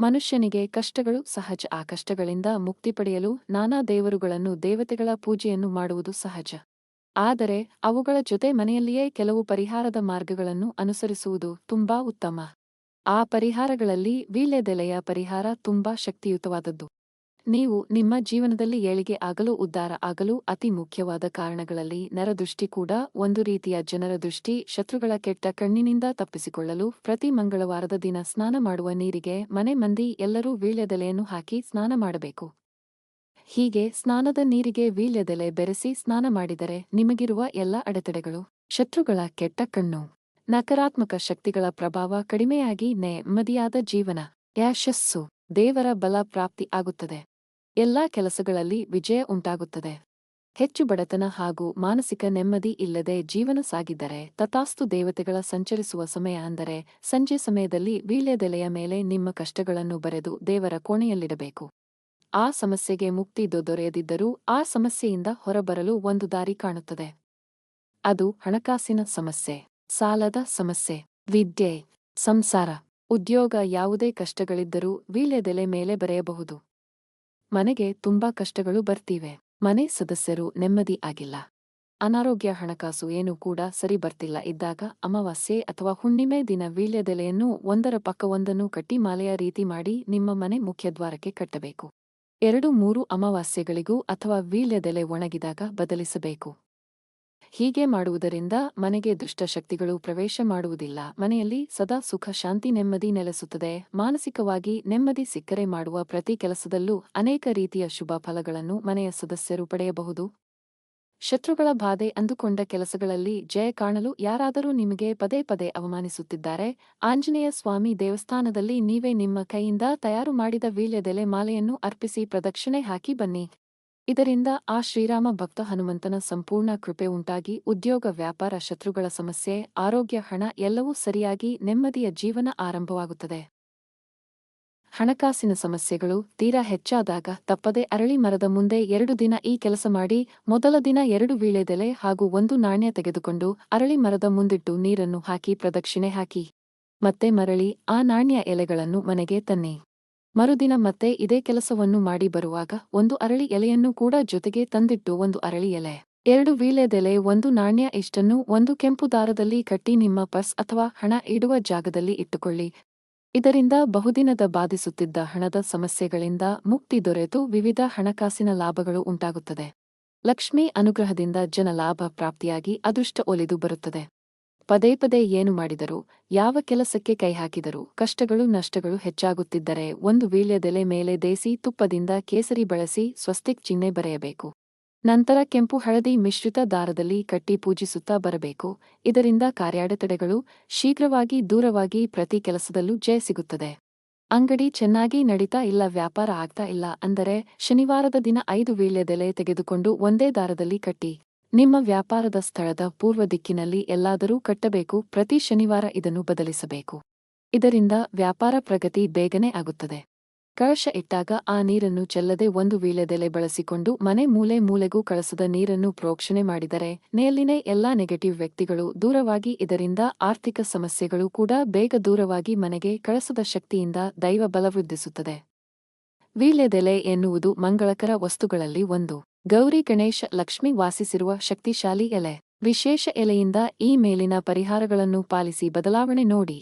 ಮನುಷ್ಯನಿಗೆ ಕಷ್ಟಗಳು ಸಹಜ. ಆ ಕಷ್ಟಗಳಿಂದ ಮುಕ್ತಿ ಪಡೆಯಲು ನಾನಾ ದೇವರುಗಳನ್ನು ದೇವತೆಗಳ ಪೂಜೆಯನ್ನು ಮಾಡುವುದು ಸಹಜ. ಆದರೆ ಅವುಗಳ ಜೊತೆ ಮನೆಯಲ್ಲಿಯೇ ಕೆಲವು ಪರಿಹಾರದ ಮಾರ್ಗಗಳನ್ನು ಅನುಸರಿಸುವುದು ತುಂಬಾ ಉತ್ತಮ. ಆ ಪರಿಹಾರಗಳಲ್ಲಿ ವೀಳ್ಯದೆಲೆಯ ಪರಿಹಾರ ತುಂಬಾ ಶಕ್ತಿಯುತವಾದದ್ದು. ನೀವು ನಿಮ್ಮ ಜೀವನದಲ್ಲಿ ಏಳಿಗೆ ಆಗಲು ಉದ್ಧಾರ ಆಗಲು ಅತಿ ಮುಖ್ಯವಾದ ಕಾರಣಗಳಲ್ಲಿ ನರದೃಷ್ಟಿ ಕೂಡ ಒಂದು ರೀತಿಯ ಜನರ ದೃಷ್ಟಿ, ಶತ್ರುಗಳ ಕೆಟ್ಟ ಕಣ್ಣಿನಿಂದ ತಪ್ಪಿಸಿಕೊಳ್ಳಲು ಪ್ರತಿ ಮಂಗಳವಾರದ ದಿನ ಸ್ನಾನ ಮಾಡುವ ನೀರಿಗೆ ಮನೆ ಮಂದಿ ಎಲ್ಲರೂ ವೀಳ್ಯದೆಲೆಯನ್ನು ಹಾಕಿ ಸ್ನಾನ ಮಾಡಬೇಕು. ಹೀಗೆ ಸ್ನಾನದ ನೀರಿಗೆ ವೀಳ್ಯದೆಲೆ ಬೆರೆಸಿ ಸ್ನಾನ ಮಾಡಿದರೆ ನಿಮಗಿರುವ ಎಲ್ಲ ಅಡೆತಡೆಗಳು, ಶತ್ರುಗಳ ಕೆಟ್ಟ ಕಣ್ಣು, ನಕಾರಾತ್ಮಕ ಶಕ್ತಿಗಳ ಪ್ರಭಾವ ಕಡಿಮೆಯಾಗಿ ನೆಮ್ಮದಿಯಾದ ಜೀವನ, ಯಶಸ್ಸು ದೇವರ ಬಲ ಪ್ರಾಪ್ತಿ ಆಗುತ್ತದೆ. ಎಲ್ಲಾ ಕೆಲಸಗಳಲ್ಲಿ ವಿಜಯ ಉಂಟಾಗುತ್ತದೆ. ಹೆಚ್ಚು ಬಡತನ ಹಾಗೂ ಮಾನಸಿಕ ನೆಮ್ಮದಿ ಇಲ್ಲದೆ ಜೀವನ ಸಾಗಿದ್ದರೆ ತಥಾಸ್ತು ದೇವತೆಗಳ ಸಂಚರಿಸುವ ಸಮಯ ಅಂದರೆ ಸಂಜೆ ಸಮಯದಲ್ಲಿ ವೀಳ್ಯದೆಲೆಯ ಮೇಲೆ ನಿಮ್ಮ ಕಷ್ಟಗಳನ್ನು ಬರೆದು ದೇವರ ಕೋಣೆಯಲ್ಲಿಡಬೇಕು. ಆ ಸಮಸ್ಯೆಗೆ ಮುಕ್ತಿ ದೊರೆಯದಿದ್ದರೂ ಆ ಸಮಸ್ಯೆಯಿಂದ ಹೊರಬರಲು ಒಂದು ದಾರಿ ಕಾಣುತ್ತದೆ. ಅದು ಹಣಕಾಸಿನ ಸಮಸ್ಯೆ, ಸಾಲದ ಸಮಸ್ಯೆ, ವಿದ್ಯೆ, ಸಂಸಾರ, ಉದ್ಯೋಗ ಯಾವುದೇ ಕಷ್ಟಗಳಿದ್ದರೂ ವೀಳ್ಯದೆಲೆ ಮೇಲೆ ಬರೆಯಬಹುದು. ಮನೆಗೆ ತುಂಬಾ ಕಷ್ಟಗಳು ಬರ್ತಿವೆ. ಮನೆ ಸದಸ್ಯರು ನೆಮ್ಮದಿ ಆಗಿಲ್ಲ. ಅನಾರೋಗ್ಯ ಹಣಕಾಸು ಏನೂ ಕೂಡ ಸರಿ ಬರ್ತಿಲ್ಲ. ಇದ್ದಾಗ ಅಮಾವಾಸ್ಯೆ ಅಥವಾ ಹುಣ್ಣಿಮೆ ದಿನ ವೀಳ್ಯದೆಲೆಯನ್ನು ಒಂದರ ಪಕ್ಕ ಒಂದನ್ನು ಕಟ್ಟಿ ಮಾಲೆಯ ರೀತಿ ಮಾಡಿ ನಿಮ್ಮ ಮನೆ ಮುಖ್ಯದ್ವಾರಕ್ಕೆ ಕಟ್ಟಬೇಕು. ಎರಡು ಮೂರು ಅಮಾವಾಸ್ಯೆಗಳಿಗೂ ಅಥವಾ ವೀಳ್ಯದೆಲೆ ಒಣಗಿದಾಗ ಬದಲಿಸಬೇಕು. ಹೀಗೆ ಮಾಡುವುದರಿಂದ ಮನೆಗೆ ದುಷ್ಟಶಕ್ತಿಗಳು ಪ್ರವೇಶ ಮಾಡುವುದಿಲ್ಲ. ಮನೆಯಲ್ಲಿ ಸದಾ ಸುಖ, ಶಾಂತಿ, ನೆಮ್ಮದಿ ನೆಲೆಸುತ್ತದೆ. ಮಾನಸಿಕವಾಗಿ ನೆಮ್ಮದಿ ಸಿಕ್ಕರೆ ಮಾಡುವ ಪ್ರತಿ ಕೆಲಸದಲ್ಲೂ ಅನೇಕ ರೀತಿಯ ಶುಭ ಫಲಗಳನ್ನು ಮನೆಯ ಸದಸ್ಯರು ಪಡೆಯಬಹುದು. ಶತ್ರುಗಳ ಬಾಧೆ ಅಂದುಕೊಂಡ ಕೆಲಸಗಳಲ್ಲಿ ಜಯ ಕಾಣಲು ಯಾರಾದರೂ ನಿಮಗೆ ಪದೇ ಪದೇ ಅವಮಾನಿಸುತ್ತಿದ್ದಾರೆ. ಆಂಜನೇಯ ಸ್ವಾಮಿ ದೇವಸ್ಥಾನದಲ್ಲಿ ನೀವೇ ನಿಮ್ಮ ಕೈಯಿಂದ ತಯಾರು ಮಾಡಿದ ವೀಳ್ಯದೆಲೆ ಮಾಲೆಯನ್ನು ಅರ್ಪಿಸಿ ಪ್ರದಕ್ಷಿಣೆ ಹಾಕಿ ಬನ್ನಿ. ಇದರಿಂದ ಆ ಶ್ರೀರಾಮ ಭಕ್ತ ಹನುಮಂತನ ಸಂಪೂರ್ಣ ಕೃಪೆ ಉಂಟಾಗಿ ಉದ್ಯೋಗ, ವ್ಯಾಪಾರ, ಶತ್ರುಗಳ ಸಮಸ್ಯೆ, ಆರೋಗ್ಯ, ಹಣ ಎಲ್ಲವೂ ಸರಿಯಾಗಿ ನೆಮ್ಮದಿಯ ಜೀವನ ಆರಂಭವಾಗುತ್ತದೆ. ಹಣಕಾಸಿನ ಸಮಸ್ಯೆಗಳು ತೀರಾ ಹೆಚ್ಚಾದಾಗ ತಪ್ಪದೆ ಅರಳಿ ಮರದ ಮುಂದೆ ಎರಡು ದಿನ ಈ ಕೆಲಸ ಮಾಡಿ ಮೊದಲ ದಿನ ಎರಡು ವೀಳೆದೆಲೆ ಹಾಗೂ ಒಂದು ನಾಣ್ಯ ತೆಗೆದುಕೊಂಡು ಅರಳಿ ಮರದ ಮುಂದಿಟ್ಟು ನೀರನ್ನು ಹಾಕಿ ಪ್ರದಕ್ಷಿಣೆ ಹಾಕಿ. ಮತ್ತೆ ಮರಳಿ ಆ ನಾಣ್ಯ ಎಲೆಗಳನ್ನು ಮನೆಗೆ ತನ್ನಿ. ಮರುದಿನ ಮತ್ತೆ ಇದೇ ಕೆಲಸವನ್ನು ಮಾಡಿ ಬರುವಾಗ ಒಂದು ಅರಳಿ ಎಲೆಯನ್ನು ಕೂಡ ಜೊತೆಗೆ ತಂದಿಟ್ಟು ಒಂದು ಅರಳಿ ಎಲೆ. ಎರಡು ವೀಳೆದೆಲೆ ಒಂದು ನಾಣ್ಯ, ಇಷ್ಟನ್ನು ಒಂದು ಕೆಂಪು ದಾರದಲ್ಲಿ ಕಟ್ಟಿ ನಿಮ್ಮ ಪರ್ಸ್ ಅಥವಾ ಹಣ ಇಡುವ ಜಾಗದಲ್ಲಿ ಇಟ್ಟುಕೊಳ್ಳಿ. ಇದರಿಂದ ಬಹುದಿನದ ಬಾಧಿಸುತ್ತಿದ್ದ ಹಣದ ಸಮಸ್ಯೆಗಳಿಂದ ಮುಕ್ತಿ ದೊರೆತು ವಿವಿಧ ಹಣಕಾಸಿನ ಲಾಭಗಳು ಉಂಟಾಗುತ್ತದೆ. ಲಕ್ಷ್ಮೀ ಅನುಗ್ರಹದಿಂದ ಜನ ಲಾಭ ಪ್ರಾಪ್ತಿಯಾಗಿ ಅದೃಷ್ಟ ಒಲಿದು ಬರುತ್ತದೆ. ಪದೇ ಪದೇ ಏನು ಮಾಡಿದರು, ಯಾವ ಕೆಲಸಕ್ಕೆ ಕೈ ಹಾಕಿದರು ಕಷ್ಟಗಳು ನಷ್ಟಗಳು ಹೆಚ್ಚಾಗುತ್ತಿದ್ದರೆ ಒಂದು ವೀಳ್ಯದೆಲೆ ಮೇಲೆ ದೇಸಿ ತುಪ್ಪದಿಂದ ಕೇಸರಿ ಬಳಸಿ ಸ್ವಸ್ತಿಕ್ ಚಿಹ್ನೆ ಬರೆಯಬೇಕು. ನಂತರ ಕೆಂಪು ಹಳದಿ ಮಿಶ್ರಿತ ದಾರದಲ್ಲಿ ಕಟ್ಟಿ ಪೂಜಿಸುತ್ತಾ ಬರಬೇಕು. ಇದರಿಂದ ಕಾರ್ಯಾಡೆತಡೆಗಳು ಶೀಘ್ರವಾಗಿ ದೂರವಾಗಿ ಪ್ರತಿ ಕೆಲಸದಲ್ಲೂ ಜಯ ಸಿಗುತ್ತದೆ. ಅಂಗಡಿ ಚೆನ್ನಾಗಿ ನಡೀತಾ ಇಲ್ಲ, ವ್ಯಾಪಾರ ಆಗ್ತಾ ಇಲ್ಲ ಅಂದರೆ ಶನಿವಾರದ ದಿನ ಐದು ವೀಳ್ಯದೆಲೆ ತೆಗೆದುಕೊಂಡು ಒಂದೇ ದಾರದಲ್ಲಿ ಕಟ್ಟಿ. ನಿಮ್ಮ ವ್ಯಾಪಾರದ ಸ್ಥಳದ ಪೂರ್ವ ದಿಕ್ಕಿನಲ್ಲಿ ಎಲ್ಲಾದರೂ ಕಟ್ಟಬೇಕು, ಪ್ರತಿ ಶನಿವಾರ ಇದನ್ನು ಬದಲಿಸಬೇಕು. ಇದರಿಂದ ವ್ಯಾಪಾರ ಪ್ರಗತಿ ಬೇಗನೆ ಆಗುತ್ತದೆ. ಕಳಶ ಇಟ್ಟಾಗ ಆ ನೀರನ್ನು ಚೆಲ್ಲದೆ ಒಂದು ವೀಳ್ಯದೆಲೆ ಬಳಸಿಕೊಂಡು ಮನೆ ಮೂಲೆ ಮೂಲೆಗೂ ಕಳಸದ ನೀರನ್ನು ಪ್ರೋಕ್ಷಣೆ ಮಾಡಿದರೆ ನೇಲಿನೇ ಎಲ್ಲಾ ನೆಗೆಟಿವ್ ವ್ಯಕ್ತಿಗಳು ದೂರವಾಗಿ ಇದರಿಂದ ಆರ್ಥಿಕ ಸಮಸ್ಯೆಗಳು ಕೂಡ ಬೇಗ ದೂರವಾಗಿ ಮನೆಗೆ ಕಳಸದ ಶಕ್ತಿಯಿಂದ ದೈವ ಬಲವೃದ್ಧಿಸುತ್ತದೆ ವೀಳ್ಯದೆಲೆ ಎನ್ನುವುದು ಮಂಗಳಕರ ವಸ್ತುಗಳಲ್ಲಿ ಒಂದು. ಗೌರಿ ಗಣೇಶ ಲಕ್ಷ್ಮಿ ವಾಸಿಸಿರುವ ಶಕ್ತಿಶಾಲಿ ಎಲೆ. ವಿಶೇಷ ಎಲೆಯಿಂದ ಈ ಮೇಲಿನ ಪರಿಹಾರಗಳನ್ನು ಪಾಲಿಸಿ ಬದಲಾವಣೆ ನೋಡಿ.